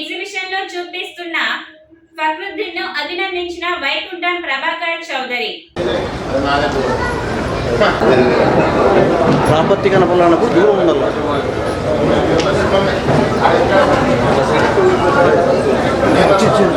ఎగ్జిబిషన్లో చూపిస్తున్న ఫక్రుద్దీన్ను అభినందించిన వైకుంఠం ప్రభాకర్ చౌదరి. ప్రాపత్తి కనపడాలకు దూరం ఉండాలి? వచ్చి,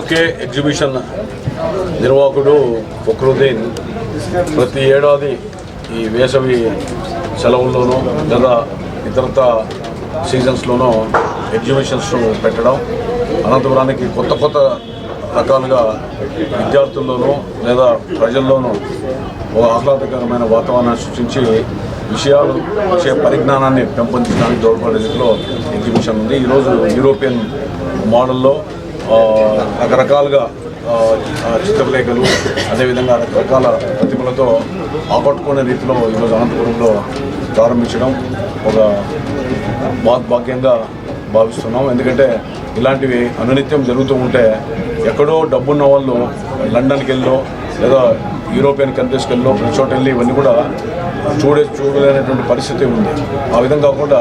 ఒకే ఎగ్జిబిషన్ నిర్వాహకుడు ఫక్రుద్దీన్ ప్రతి ఏడాది ఈ వేసవి సెలవుల్లోనూ లేదా ఇతరత సీజన్స్లోనూ ఎగ్జిబిషన్స్ పెట్టడం. అనంతపురానికి కొత్త కొత్త రకాలుగా విద్యార్థుల్లోనూ లేదా ప్రజల్లోనూ ఒక ఆహ్లాదకరమైన వాతావరణాన్ని సృష్టించి విషయాలు విషయ పరిజ్ఞానాన్ని పెంపొందించడానికి దోహదపడే రీతిలో ఎగ్జిబిషన్ ఉంది. ఈరోజు యూరోపియన్ మోడల్లో రకరకాలుగా చిత్రలేఖలు అదేవిధంగా రకరకాల ప్రతిభలతో ఆకట్టుకునే రీతిలో ఈరోజు అనంతపురంలో ప్రారంభించడం ఒక భాగ్యంగా భావిస్తున్నాం. ఎందుకంటే ఇలాంటివి అనునిత్యం జరుగుతూ ఉంటే ఎక్కడో డబ్బున్న వాళ్ళు లండన్కి వెళ్ళో లేదా యూరోపియన్ కంట్రీస్కి వెళ్ళో ప్రతి చోట వెళ్ళి ఇవన్నీ కూడా చూడే చూడలేనటువంటి పరిస్థితి ఉంది. ఆ విధంగా కాకుండా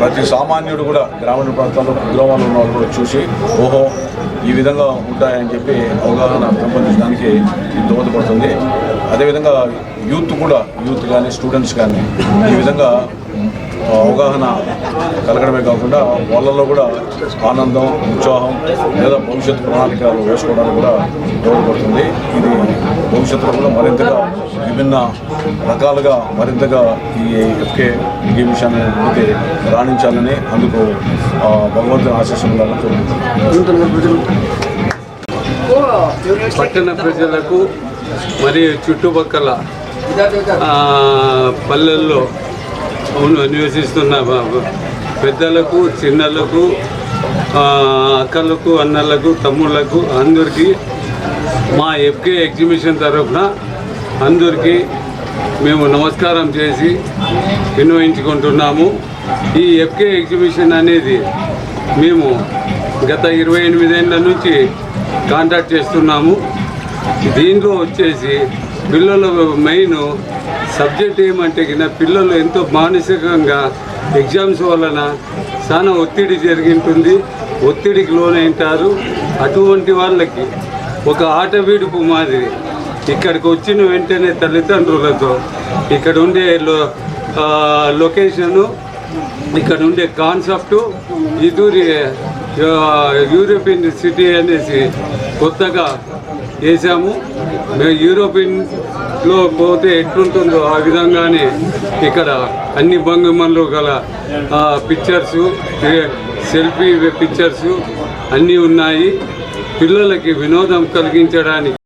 ప్రతి సామాన్యుడు కూడా గ్రామీణ ప్రాంతాల్లో కుగ్రామాల్లో ఉన్న వాళ్ళు కూడా చూసి ఓహో ఈ విధంగా ఉంటాయని చెప్పి అవగాహన పెంపొందించడానికి ఇది దోహదపడుతుంది. అదేవిధంగా యూత్ కూడా యూత్ కానీ స్టూడెంట్స్ కానీ ఈ విధంగా అవగాహన కలగడమే కాకుండా వాళ్ళలో కూడా ఆనందం ఉత్సాహం లేదా భవిష్యత్ ప్రణాళికలు వేసుకోవడానికి కూడా తోడ్పడుతుంది ఇది భవిష్యత్తులో కూడా మరింతగా విభిన్న రకాలుగా మరింతగా ఈ ఎఫ్కే ఈ విషయాన్ని అయితే రాణించాలని అందుకు భగవంతుని ఆశీస్సులను పట్టణ ప్రజలకు మరియు చుట్టుపక్కల పల్లెల్లో నివసిస్తున్న బ- పెద్దలకు చిన్నలకు అక్కలకు అన్నలకు తమ్ముళ్ళకు అందరికీ మా ఎఫ్కే ఎగ్జిబిషన్ తరఫున అందరికీ మేము నమస్కారం చేసి వినియోగించుకుంటున్నాము. ఈ ఎఫ్కే ఎగ్జిబిషన్ అనేది మేము గత ఇరవై ఎనిమిదేళ్ళ నుంచి కాంటాక్ట్ చేస్తున్నాము. దీంట్లో వచ్చేసి పిల్లల మెయిన్ సబ్జెక్ట్ ఏమంటే కింద పిల్లలు ఎంతో మానసికంగా ఎగ్జామ్స్ వలన చాలా ఒత్తిడి జరిగింటుంది. ఒత్తిడికి లోనైంటారు. అటువంటి వాళ్ళకి ఒక ఆట వీడుపు మాదిరి ఇక్కడికి వచ్చిన వెంటనే తల్లిదండ్రులతో ఇక్కడ ఉండే లో లొకేషను ఇక్కడ ఉండే కాన్సెప్ట్ ఇదూరి యూరోపియన్ సిటీ అనేసి కొత్తగా వేసాము. మేము యూరోపియన్లో పోతే ఎట్లుంటుందో ఆ విధంగానే ఇక్కడ అన్ని భంగిమల్లో గల పిక్చర్స్ సెల్ఫీ పిక్చర్స్ అన్నీ ఉన్నాయి. పిల్లలకి వినోదం కలిగించడానికి